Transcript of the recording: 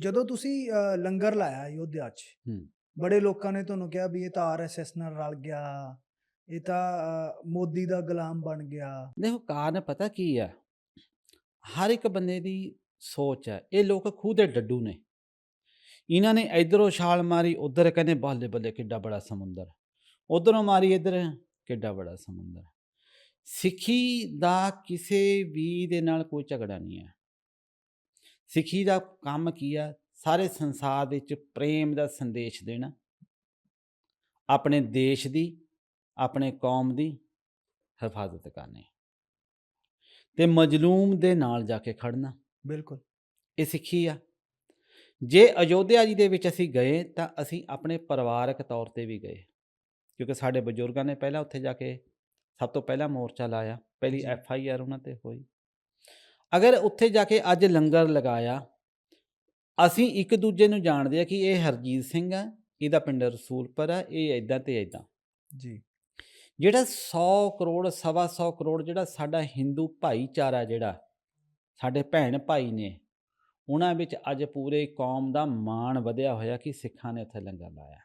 ਜਦੋਂ ਤੁਸੀਂ ਲੰਗਰ ਲਾਇਆ ਯੋਧਿਆ 'ਚ। ਬੜੇ ਲੋਕਾਂ ਨੇ ਤੁਹਾਨੂੰ ਕਿਹਾ ਵੀ ਇਹ ਤਾਂ ਆਰਐਸਐਸ ਨਾਲ ਰਲ ਗਿਆ ਇਹ ਤਾਂ ਮੋਦੀ ਦਾ ਗੁਲਾਮ ਬਣ ਗਿਆ। ਦੇਖੋ ਕਾਰਨ ਪਤਾ ਕੀ ਆ ਹਰ ਇੱਕ ਬੰਦੇ ਦੀ ਸੋਚ ਹੈ ਇਹ ਲੋਕ ਖੂਹ ਦੇ ਡੱਡੂ ਨੇ। ਇਹਨਾਂ ਨੇ ਇਧਰੋਂ ਛਾਲ ਮਾਰੀ ਉਧਰ ਕਹਿੰਦੇ ਬੱਲੇ ਬੱਲੇ ਕਿੱਡਾ ਬੜਾ ਸਮੁੰਦਰ। ਉਧਰੋਂ ਮਾਰੀ ਇਧਰ ਕਿੱਡਾ ਬੜਾ ਸਮੁੰਦਰ। ਸਿੱਖੀ ਦਾ ਕਿਸੇ ਵੀ ਦੇ ਨਾਲ ਕੋਈ ਝਗੜਾ ਨਹੀਂ ਹੈ। ਸਿੱਖੀ ਦਾ ਕੰਮ ਕੀ ਆ? ਸਾਰੇ ਸੰਸਾਰ ਦੇ ਵਿੱਚ ਪ੍ਰੇਮ ਦਾ ਸੰਦੇਸ਼ ਦੇਣਾ। ਆਪਣੇ ਦੇਸ਼ ਦੀ ਆਪਣੇ ਕੌਮ ਦੀ ਹਿਫਾਜ਼ਤ ਕਰਨੀ। ਤੇ ਮਜਲੂਮ ਦੇ ਨਾਲ ਜਾ ਕੇ ਖੜਨਾ ਬਿਲਕੁਲ। ਇਹ ਸਿੱਖੀ ਆ। ਜੇ ਅਯੋਧਿਆ ਜੀ ਦੇ ਵਿੱਚ ਅਸੀਂ ਗਏ ਤਾਂ ਅਸੀਂ ਆਪਣੇ ਪਰਿਵਾਰਕ ਤੌਰ ਤੇ ਵੀ ਗਏ। ਕਿਉਂਕਿ ਸਾਡੇ ਬਜ਼ੁਰਗਾਂ ਨੇ ਪਹਿਲਾਂ ਉੱਥੇ ਜਾ ਕੇ ਸਭ ਤੋਂ ਪਹਿਲਾਂ ਮੋਰਚਾ ਲਾਇਆ। ਪਹਿਲੀ। ਐਫ ਆਈ ਆਰ ਉਹਨਾਂ ਤੇ ਹੋਈ। ਅਗਰ ਉੱਥੇ ਜਾ ਕੇ ਅੱਜ ਲੰਗਰ ਲਗਾਇਆ ਅਸੀਂ ਇੱਕ ਦੂਜੇ ਨੂੰ ਜਾਣਦੇ ਆ ਕਿ ਇਹ ਹਰਜੀਤ ਸਿੰਘ ਆ ਇਹਦਾ ਪਿੰਡ ਰਸੂਲਪੁਰ ਆ ਇਹ ਇਦਾਂ ਤੇ ਇਦਾਂ ਜੀ। ਜਿਹੜਾ 100 ਕਰੋੜ ਸਵਾ 100 ਕਰੋੜ ਜਿਹੜਾ ਸਾਡਾ ਹਿੰਦੂ ਭਾਈਚਾਰਾ ਜਿਹੜਾ ਸਾਡੇ ਭੈਣ ਭਾਈ ਨੇ ਉਹਨਾਂ ਵਿੱਚ ਅੱਜ ਪੂਰੇ ਕੌਮ ਦਾ ਮਾਣ ਵਧਿਆ ਹੋਇਆ ਕਿ ਸਿੱਖਾਂ ਨੇ ਉੱਥੇ ਲੰਗਰ ਲਾਇਆ।